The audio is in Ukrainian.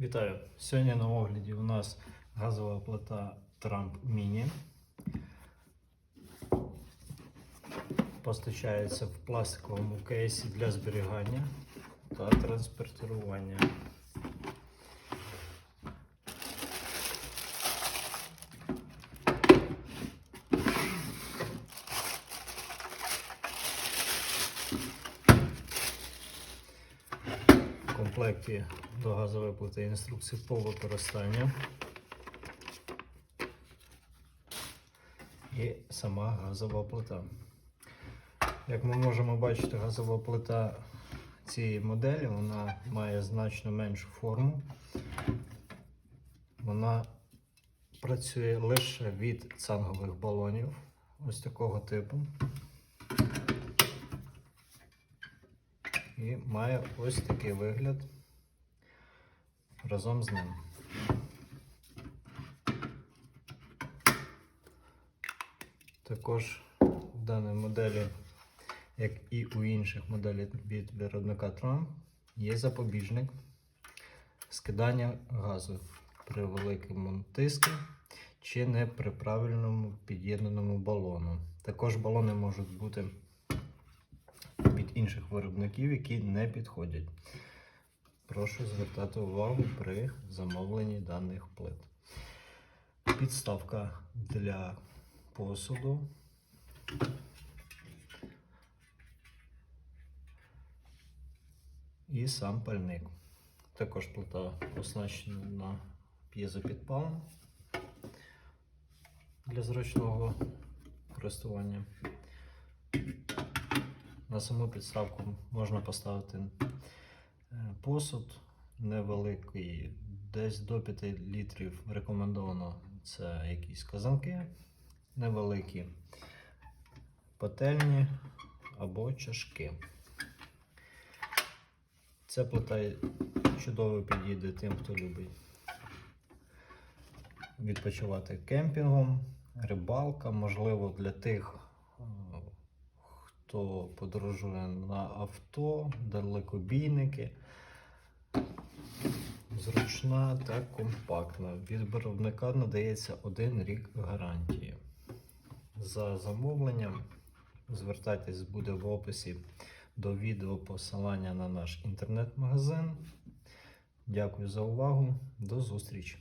Вітаю! Сьогодні на огляді у нас газова плита Trump Mini. Постачається в пластиковому кейсі для зберігання та транспортування. В комплекті до газової плити інструкції по використанню. І сама газова плита. Як ми можемо бачити, газова плита цієї моделі вона має значно меншу форму. Вона працює лише від цангових балонів ось такого типу. І має ось такий вигляд разом з ним. Також в даній моделі, як і у інших моделей від виробника Tron, є запобіжник скидання газу при великому тиску чи не при правильному під'єднаному балону. Також балони можуть бути від інших виробників, які не підходять. Прошу звертати увагу при замовленні даних плит. Підставка для посуду. І сам пальник. Також плита оснащена п'єзопідпалом для зручного користування. На саму підставку можна поставити посуд невеликий, десь до 5 літрів рекомендовано це якісь казанки невеликі, пательні або чашки. Ця плита чудово підійде тим, хто любить відпочивати кемпінгом, рибалка, можливо, для тих, е, хто подорожує на авто, далекобійники. Зручна та компактна. Від виробника надається один рік гарантії. За замовленням звертайтесь буде в описі до відео посилання на наш інтернет-магазин. Дякую за увагу. До зустрічі!